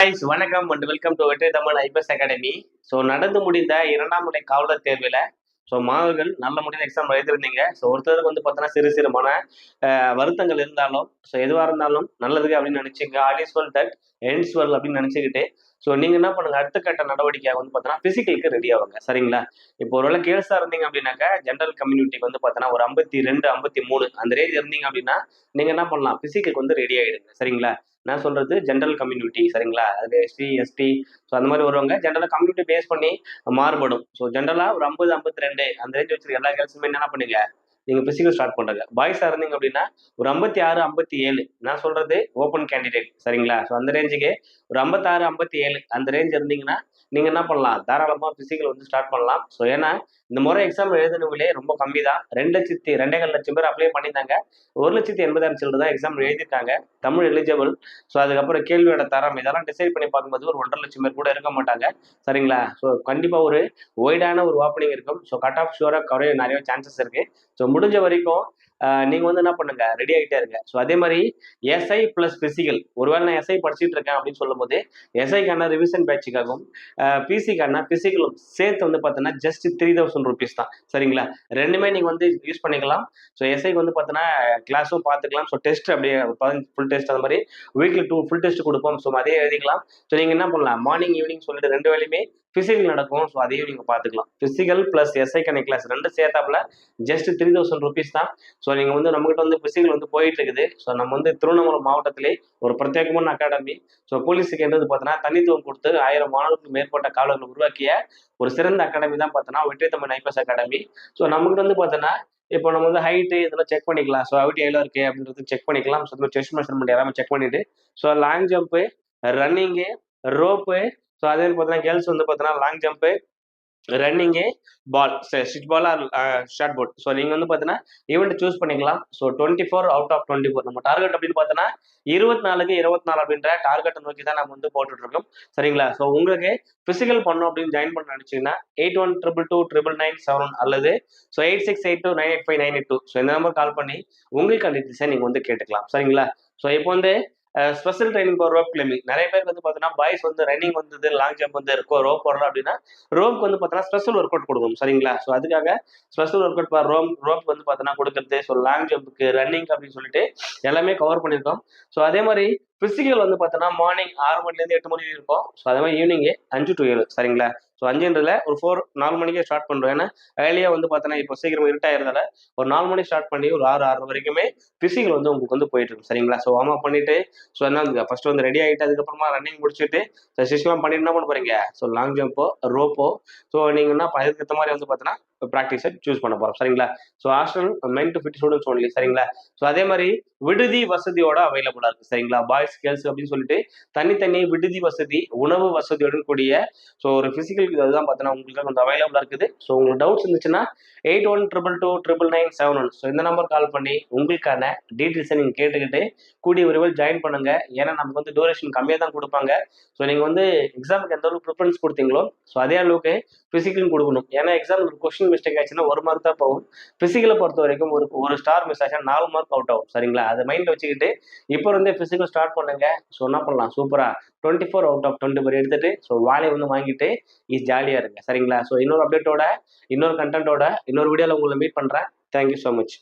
Guys, வணக்கம் and welcome to வெற்றி Tamil IPS academy. So நடந்து முடிந்த இரண்டாம் நிலை காவலர் தேர்வில் ஸோ மாணவர்கள் நல்ல முடிந்த எக்ஸாம் எழுதிருந்தீங்க ஸோ ஒருத்தருக்கு வந்து பார்த்தோன்னா சிறு சிறுமான வருத்தங்கள் இருந்தாலும் ஸோ எதுவாக இருந்தாலும் நல்லதுக்கு அப்படின்னு நினச்சிங்க. All is well that ends வரல அப்படின்னு நினச்சிக்கிட்டு ஸோ நீங்கள் என்ன பண்ணுங்க அடுத்த கட்ட நடவடிக்கையாக வந்து பார்த்தோன்னா ஃபிசிக்கலுக்கு ரெடி ஆகுங்க. சரிங்களா? இப்போ ஒருவேளை கேர்ஸாக இருந்தீங்க அப்படின்னாக்கா ஜென்ரல் கம்யூனிட்டிக்கு வந்து பார்த்தோன்னா ஒரு ஐம்பத்தி ரெண்டு ஐம்பத்தி மூணு அந்த ரேஞ்ச் இருந்தீங்க அப்படின்னா நீங்கள் என்ன பண்ணலாம் ஃபிசிக்கலுக்கு வந்து ரெடி ஆகிடுங்க சரிங்களா? நான் சொல்றது ஜென்ரல் கம்யூனிட்டி சரிங்களா? அது எஸ்சி எஸ்டி ஸோ அந்த மாதிரி வருவாங்க. ஜென்ரலாக கம்யூனிட்டி பேஸ் பண்ணி மாறுபடும். ஸோ ஜென்ரலாக ஒரு ஐம்பது ஐம்பத்தி ரெண்டு அந்த ரேஞ்ச் வச்சிருக்க எல்லா கேர்ள்ஸுமே என்ன பண்ணுங்க நீங்கள் ஃபிசிக்கல் ஸ்டார்ட் பண்ணுறாங்க பாய்ஸாக இருந்தீங்க அப்படின்னா ஒரு ஐம்பத்தி ஆறு ஐம்பத்தி ஏழு நான் சொல்கிறது ஓப்பன் கேண்டிடேட் சரிங்களா? ஸோ அந்த ரேஞ்சுக்கு ஒரு ஐம்பத்தாறு ஐம்பத்தி ஏழு அந்த ரேஞ்ச் இருந்தீங்கன்னா நீங்கள் என்ன பண்ணலாம்? தாராளமாக ஃபிசிக்கல் வந்து ஸ்டார்ட் பண்ணலாம். ஸோ ஏன்னா இந்த முறை எக்ஸாம் எழுதினவங்களே ரொம்ப கம்மி தான் ரெண்டு லட்சத்தி ரெண்டேகால் லட்சம் பேர் அப்ளை பண்ணியிருந்தாங்க. ஒரு லட்சத்தி எண்பதாயிரம் சில்லர் தான் எக்ஸாம் எழுதியிருக்காங்க. தமிழ் எலிஜிபிள் ஸோ அதுக்கப்புறம் கேள்வியோட தரம் இதெல்லாம் டிசைட் பண்ணி பார்க்கும்போது ஒரு ஒன்றரை லட்சம் பேர் கூட இருக்க மாட்டாங்க. சரிங்களா? ஸோ கண்டிப்பாக ஒரு ஒய்டான ஒரு ஓப்பனிங் இருக்கும். ஸோ கட் ஆஃப் ஷூராக குறைய நிறைய சான்சஸ் இருக்கு. ஸோ முடிஞ்ச வரைக்கும் நீங்கள் வந்து என்ன பண்ணுங்க? ரெடி ஆகிட்டே இருங்க. ஸோ அதே மாதிரி எஸ்ஐ ப்ளஸ் பிசிக்கல் ஒருவேளை நான் எஸ்ஐ படிச்சுட்டு இருக்கேன் அப்படின்னு சொல்லும்போது எஸ்ஐக்கான ரிவிஷன் பேட்சுக்காகவும் பிசிக்கான பிசிக்கலும் சேர்த்து வந்து பார்த்தீங்கன்னா ஜஸ்ட் த்ரீ தௌசண்ட் ருபீஸ் தான். சரிங்களா? ரெண்டுமே நீங்கள் வந்து யூஸ் பண்ணிக்கலாம். ஸோ எஸ்ஐக்கு வந்து பார்த்தீங்கன்னா கிளாஸும் பார்த்துக்கலாம். ஸோ டெஸ்ட் அப்படியே ஃபுல் டெஸ்ட் அந்த மாதிரி வீக்லி டூ ஃபுல் டெஸ்ட் கொடுப்போம். ஸோ அதே எழுதிக்கலாம். ஸோ நீங்கள் என்ன பண்ணலாம்? மார்னிங் ஈவினிங் சொல்லிட்டு ரெண்டு வேலையுமே ஃபிசிக்கல் நடக்கும். ஸோ அதையும் நீங்கள் பார்த்துக்கலாம். ஃபிசிக்கல் ப்ளஸ் எஸ்ஐ கணக்கு கிளாஸ் ரெண்டு சேர்த்தாப்புல ஜஸ்ட் த்ரீ தௌசண்ட் ருபீஸ் தான். ஸோ ஸோ நீங்கள் வந்து நம்மகிட்ட வந்து ஃபிசிக்கல் வந்து போயிட்டு இருக்குது ஸோ நம்ம வந்து திருவண்ணாமலை மாவட்டத்திலே ஒரு பிரத்யேகமான அகாடமி ஸோ போலீஸுக்கு என்றது பார்த்தோன்னா தனித்துவம் கொடுத்து ஆயிரம் மாணவர்களுக்கு மேற்பட்ட காவலர்களை உருவாக்கிய ஒரு சிறந்த அகாடமி தான் பார்த்தோன்னா வெற்றி தமிழ் ஐபிஎஸ் அகாடமி ஸோ நம்மகிட்ட வந்து பார்த்தோன்னா இப்போ நம்ம வந்து ஹைட்டு இதெல்லாம் செக் பண்ணிக்கலாம். ஸோ ஹைட் எவ்வளோ இருக்குது அப்படின்றது செக் பண்ணிக்கலாம். ஸோ செஸ்ட் மெஷர்மெண்ட் எல்லாமே செக் பண்ணிவிட்டு so long jump running rope so அதே பார்த்தீங்கன்னா கேர்ள்ஸ் வந்து பார்த்தீங்கன்னா long jump running ball stitch ball or shot put so நீங்கள் வந்து பார்த்தீங்கன்னா ஈவெண்ட் சூஸ் பண்ணிக்கலாம். So twenty four out of twenty four நம்ம டார்கெட் அப்படின்னு பார்த்தோன்னா இருபத்தி நாலுக்கு இருபத்தி நாலு அப்படின்ற டார்கெட்டை நோக்கி தான் நம்ம வந்து போட்டுட்டு இருக்கோம் சரிங்களா? ஸோ உங்களுக்கு ஃபிசிக்கல் பண்ணணும் அப்படின்னு ஜாயின் பண்ண நினச்சிங்கன்னா eight one triple two triple nine seven அல்லது so eight six eight two nine eight five nine eight two so இந்த நம்பர் கால் பண்ணி உங்களுக்கு டீட்டெயில்ஸை நீங்கள் வந்து கேட்டுக்கலாம். சரிங்களா? ஸோ இப்போ வந்து special training for rope climbing நிறைய பேர் வந்து பார்த்தீங்கன்னா பாய்ஸ் வந்து ரன்னிங் வந்தது லாங் ஜம்ப் வந்து இருக்கும் ரோப் போடலாம் அப்படின்னா ரோப்க்கு வந்து பார்த்தீங்கன்னா ஸ்பெஷல் ஒர்க் அவுட் கொடுக்கும் சரிங்களா? ஸோ அதுக்காக special work out for rope rope வந்து பார்த்தீங்கன்னா கொடுக்குறது. ஸோ லாங் ஜம்புக்கு ரன்னிங் அப்படின்னு சொல்லிட்டு எல்லாமே கவர் பண்ணியிருக்கோம். ஸோ அதே மாதிரி பிசிக்கல் வந்து பார்த்தோன்னா மார்னிங் ஆறு மணிலேருந்து எட்டு மணி இருக்கும். ஸோ அதே மாதிரி ஈவினிங்கு அஞ்சு டு ஏழு சரிங்களா? ஸோ அஞ்சுன்றதுல ஒரு ஃபோர் நாலு மணிக்கே ஸ்டார்ட் பண்ணுறோம் ஏன்னா ஏர்லியாக வந்து பார்த்தோன்னா இப்போ சீக்கிரம் இருட்டாயிருந்தால ஒரு நாலு மணி ஸ்டார்ட் பண்ணி ஒரு ஆறு ஆறு வரைக்குமே பிசிக்கல் வந்து உங்களுக்கு வந்து போயிட்டு இருக்கும் சரிங்களா? ஸோ வார்ம் அப் பண்ணிட்டு ஸோ என்ன ஃபர்ஸ்ட் வந்து ரெடி ஆகிட்டு அதுக்கப்புறமா ரன்னிங் முடிச்சுட்டு ஸோ சிஸ்டம் பண்ணிட்டு என்ன பண்ண போறீங்க? ஸோ லாங் ஜம்போ ரோப்போ ஸோ நீங்கள் என்ன ப- ஏற்ற மாதிரி வந்து பார்த்தோன்னா ப்ராக்டிஸை சூஸ் பண்ண போகிறோம் சரிங்களா? So hostel men to fit students only சரிங்களா? ஸோ அதே மாதிரி விடுதி வசதியோட அவைலபிளாக இருக்குது சரிங்களா? பாய்ஸ் கேர்ள்ஸ் அப்படின்னு சொல்லிட்டு தனித்தனி விடுதி வசதி உணவு வசதியுடன் கூடிய ஸோ ஒரு ஃபிசிக்கல் இதுதான் பார்த்தீங்கன்னா உங்களுக்கு கொஞ்சம் அவைலபிளாக இருக்குது. ஸோ உங்களுக்கு டவுட்ஸ் இருந்துச்சுன்னா eight one triple two triple nine seven one so இந்த நம்பர் கால் பண்ணி உங்களுக்கான டீட்டெயில்ஸை நீங்கள் கேட்டுக்கிட்டு கூடிய விரைவில் ஜாயின் பண்ணுங்க. ஏன்னா நமக்கு வந்து டூரேஷன் கம்மியாக தான் கொடுப்பாங்க. ஸோ நீங்கள் வந்து எக்ஸாமுக்கு எந்த அளவுக்கு ப்ரிஃபரன்ஸ் கொடுத்தீங்களோ ஸோ அதே அளவுக்கு ஃபிசிக்கலும் கொடுக்கணும். ஏன்னா எக்ஸாம் ஒரு மிஸ்டேக் ஆச்சுன்னா ஒரு மார்க் தான் போகும். பிசிக்கலை பொறுத்த வரைக்கும் ஒரு ஒரு ஸ்டார் மிஸ் ஆச்சுன்னா நாலு மார்க் அவுட் ஆகும். சரிங்களா? அதை மைண்டில் வச்சுக்கிட்டு இப்போ இருந்தே பிசிக்கல் ஸ்டார்ட் பண்ணுங்க. ஸோ என்ன பண்ணலாம்? சூப்பராக twenty four out of twenty four எடுத்துட்டு ஸோ வாழையை வந்து வாங்கிட்டு இது ஜாலியாக இருங்க. சரிங்களா? ஸோ இன்னொரு அப்டேட்டோட இன்னொரு கண்டென்ட்டோட இன்னொரு வீடியோவில் உங்களை மீட் பண்ணுறேன் தேங்க்யூ ஸோ மச்